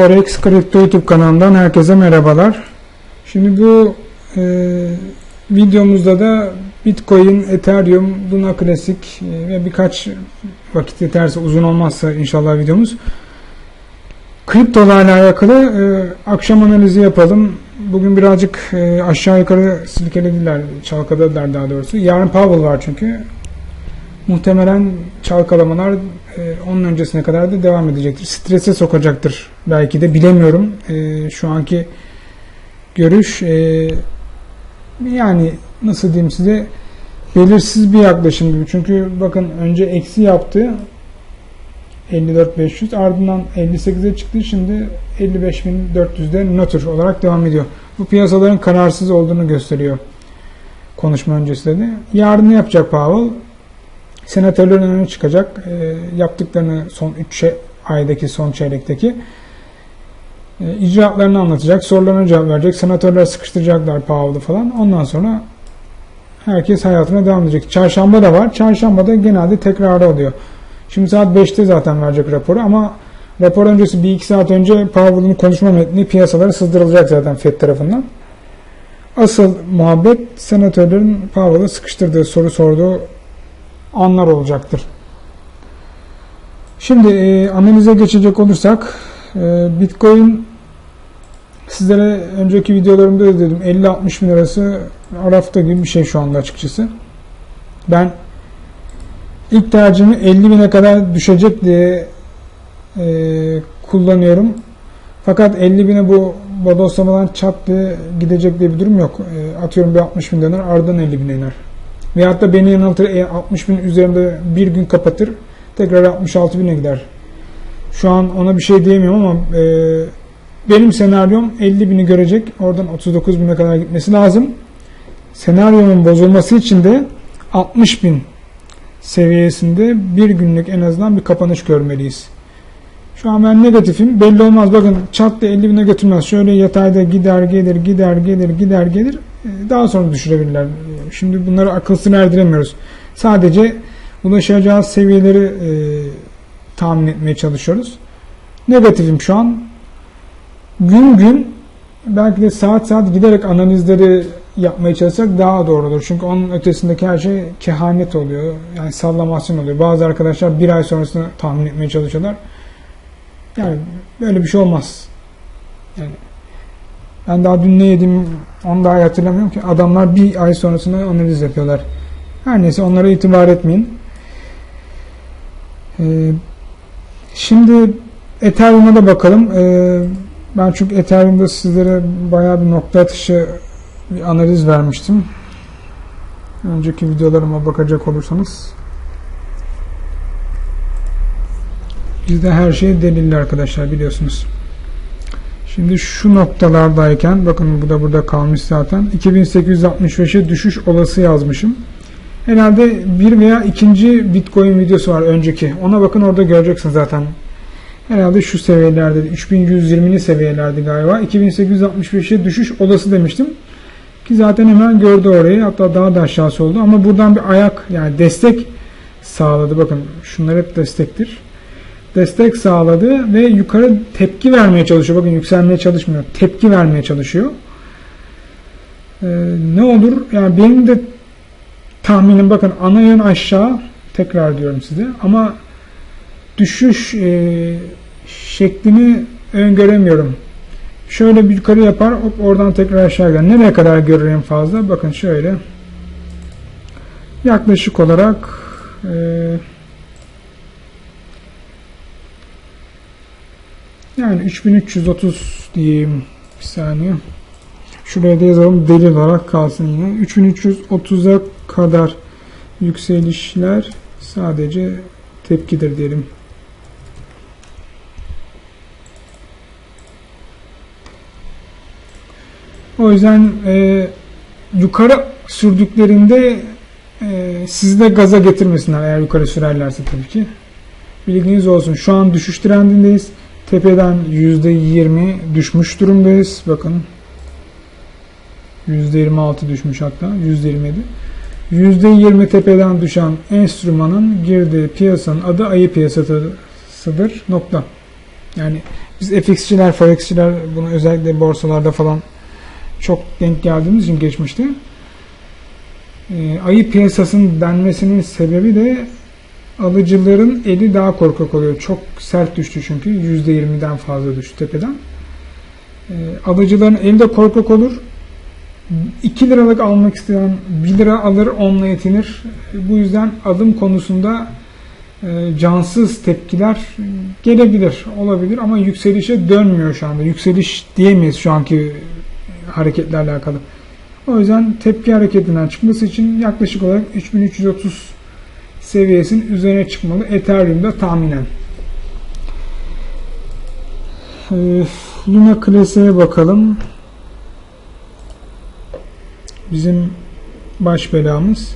Forex Kripto YouTube kanalından herkese merhabalar. Şimdi bu e, videomuzda da Bitcoin, Ethereum, Luna Classic e, ve birkaç vakit yeterse uzun olmazsa inşallah videomuz kriptolarla alakalı e, akşam analizi yapalım. Bugün birazcık e, aşağı yukarı silkelediler, çalkaladılar daha doğrusu. Yarın Powell var çünkü. Muhtemelen çalkalamalar e, onun öncesine kadar da devam edecektir. Strese sokacaktır belki de bilemiyorum. E, şu anki görüş e, yani nasıl diyeyim size belirsiz bir yaklaşım gibi. Çünkü bakın önce eksi yaptı 54.500 ardından 58'e çıktı. Şimdi 55.400'de nötr olarak devam ediyor. Bu piyasaların kararsız olduğunu gösteriyor konuşma öncesinde de. Yarın ne yapacak Powell? Senatörlerin önüne çıkacak. E, yaptıklarını son 3 aydaki son çeyrekteki e, icraatlarını anlatacak. Sorularına cevap verecek. Senatörler sıkıştıracaklar Powell'ı falan. Ondan sonra herkes hayatına devam edecek. Çarşamba da var. Çarşamba da genelde tekrarı oluyor. Şimdi saat 5'te zaten verecek raporu ama rapor öncesi 1-2 saat önce Powell'ın konuşma metni piyasalara sızdırılacak zaten FED tarafından. Asıl muhabbet senatörlerin Powell'ı sıkıştırdığı, soru sorduğu anlar olacaktır. Şimdi e, analize geçecek olursak e, Bitcoin sizlere önceki videolarımda da dedim 50-60 bin arası arafta gibi bir şey şu anda açıkçası. Ben ilk tercihimi 50 bine kadar düşecek diye e, kullanıyorum. Fakat 50 bine bu bodoslamadan çat diye gidecek diye bir durum yok. E, atıyorum bir 60 bin döner ardından 50 bine iner. Veyahut da beni yanıltır e, 60 bin üzerinde bir gün kapatır tekrar 66 bine gider. Şu an ona bir şey diyemiyorum ama e, benim senaryom 50 bini görecek. Oradan 39 bine kadar gitmesi lazım. Senaryomun bozulması için de 60 bin seviyesinde bir günlük en azından bir kapanış görmeliyiz. Şu an ben negatifim. Belli olmaz. Bakın çat da 50 bine götürmez. Şöyle yatayda gider gelir gider gelir gider gelir. Daha sonra düşürebilirler. Şimdi bunları akılsız erdiremiyoruz. Sadece ulaşacağı seviyeleri e, tahmin etmeye çalışıyoruz. Negatifim şu an. Gün gün belki de saat saat giderek analizleri yapmaya çalışsak daha doğru olur. Çünkü onun ötesindeki her şey kehanet oluyor. Yani sallamasyon oluyor. Bazı arkadaşlar bir ay sonrasını tahmin etmeye çalışıyorlar. Yani böyle bir şey olmaz. Yani ben daha dün ne yedim onu daha hatırlamıyorum ki. Adamlar bir ay sonrasında analiz yapıyorlar. Her neyse onlara itibar etmeyin. Ee, şimdi Ethereum'a da bakalım. Ee, ben çünkü Ethereum'da sizlere bayağı bir nokta atışı bir analiz vermiştim. Önceki videolarıma bakacak olursanız. Bizde her şey delilli arkadaşlar biliyorsunuz. Şimdi şu noktalardayken bakın bu da burada kalmış zaten. 2865'e düşüş olası yazmışım. Herhalde bir veya ikinci Bitcoin videosu var önceki. Ona bakın orada göreceksiniz zaten. Herhalde şu seviyelerde 3120'li seviyelerde galiba. 2865'e düşüş olası demiştim. Ki zaten hemen gördü orayı. Hatta daha da aşağısı oldu. Ama buradan bir ayak yani destek sağladı. Bakın şunlar hep destektir. Destek sağladı ve yukarı tepki vermeye çalışıyor. Bakın yükselmeye çalışmıyor. Tepki vermeye çalışıyor. Ee, ne olur? Yani benim de tahminim bakın ana yön aşağı tekrar diyorum size ama düşüş e, şeklini öngöremiyorum. Şöyle bir yukarı yapar hop oradan tekrar aşağı gelir. Nereye kadar görürüm fazla? Bakın şöyle yaklaşık olarak e, yani 3330 diyeyim bir saniye. Şuraya da yazalım delil olarak kalsın yine. 3330'a kadar yükselişler sadece tepkidir diyelim. O yüzden e, yukarı sürdüklerinde e, sizi de gaza getirmesinler eğer yukarı sürerlerse tabii ki. Bilginiz olsun. Şu an düşüş trendindeyiz. Tepeden %20 düşmüş durumdayız. Bakın. %26 düşmüş hatta. %27. %20 tepeden düşen enstrümanın girdiği piyasanın adı ayı piyasasıdır. Nokta. Yani Biz FX'çiler, Forex'çiler bunu özellikle borsalarda falan çok denk geldiğimiz için geçmişte. E, ayı piyasasının denmesinin sebebi de alıcıların eli daha korkak oluyor. Çok sert düştü çünkü. %20'den fazla düştü tepeden. E, alıcıların eli de korkak olur. 2 liralık almak isteyen 1 lira alır onunla yetinir. Bu yüzden alım konusunda e, cansız tepkiler gelebilir, olabilir ama yükselişe dönmüyor şu anda. Yükseliş diyemeyiz şu anki hareketlerle alakalı. O yüzden tepki hareketinden çıkması için yaklaşık olarak 3330 seviyesinin üzerine çıkmalı. Ethereum'da tahminen. Luna Classic'e bakalım. Bizim baş belamız.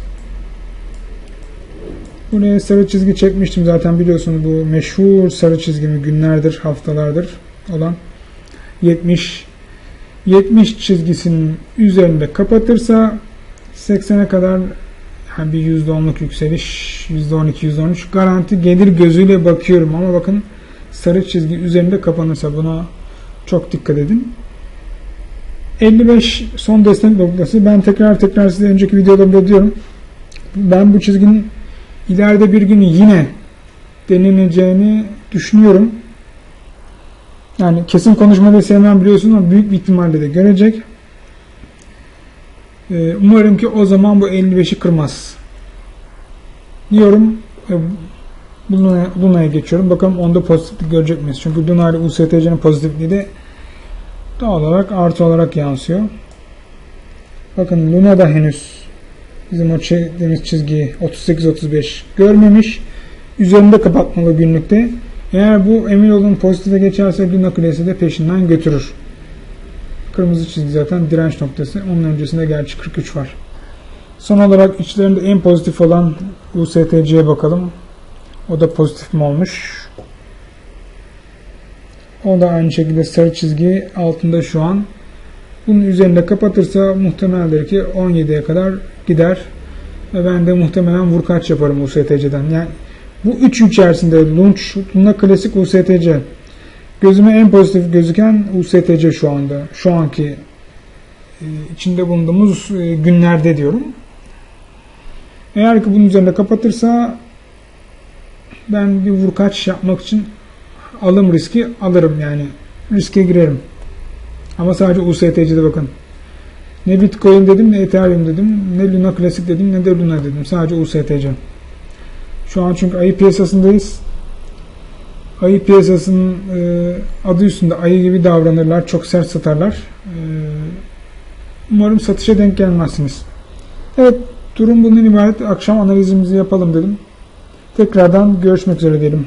Buraya sarı çizgi çekmiştim zaten biliyorsunuz bu meşhur sarı çizgimi günlerdir, haftalardır olan 70 70 çizgisinin üzerinde kapatırsa 80'e kadar yani bir %10'luk yükseliş, %12, %13 garanti gelir gözüyle bakıyorum ama bakın sarı çizgi üzerinde kapanırsa buna çok dikkat edin. 55 son destek noktası. Ben tekrar tekrar size önceki videolarımda diyorum. Ben bu çizginin ileride bir gün yine deneneceğini düşünüyorum. Yani kesin konuşmayı sevmem biliyorsunuz ama büyük bir ihtimalle de görecek. Ee, umarım ki o zaman bu 55'i kırmaz. Diyorum. E, Luna'ya Luna geçiyorum. Bakalım onda pozitiflik görecek miyiz? Çünkü Luna USTC'nin pozitifliği de doğal olarak artı olarak yansıyor. Bakın Luna da henüz bizim o çizdiğimiz çizgiyi 38-35 görmemiş. Üzerinde kapatmalı günlükte. Eğer bu emin olun pozitife geçerse Luna Kulesi de peşinden götürür. Kırmızı çizgi zaten direnç noktası. Onun öncesinde gerçi 43 var. Son olarak içlerinde en pozitif olan USTC'ye bakalım. O da pozitif mi olmuş? O da aynı şekilde sarı çizgi altında şu an. Bunun üzerinde kapatırsa muhtemeldir ki 17'ye kadar gider. Ve ben de muhtemelen vurkaç yaparım USTC'den. Yani bu üç içerisinde Launch, Luna Klasik USTC. Gözüme en pozitif gözüken USTC şu anda. Şu anki e, içinde bulunduğumuz e, günlerde diyorum. Eğer ki bunun üzerinde kapatırsa ben bir vurkaç yapmak için alım riski alırım yani. Riske girerim. Ama sadece USTC'de bakın. Ne Bitcoin dedim ne Ethereum dedim ne Luna Classic dedim ne de Luna dedim. Sadece USTC. Şu an çünkü ayı piyasasındayız. Ayı piyasasının e, adı üstünde ayı gibi davranırlar. Çok sert satarlar. E, umarım satışa denk gelmezsiniz. Evet durum bunun ibaret. Akşam analizimizi yapalım dedim. Tekrardan görüşmek üzere diyelim.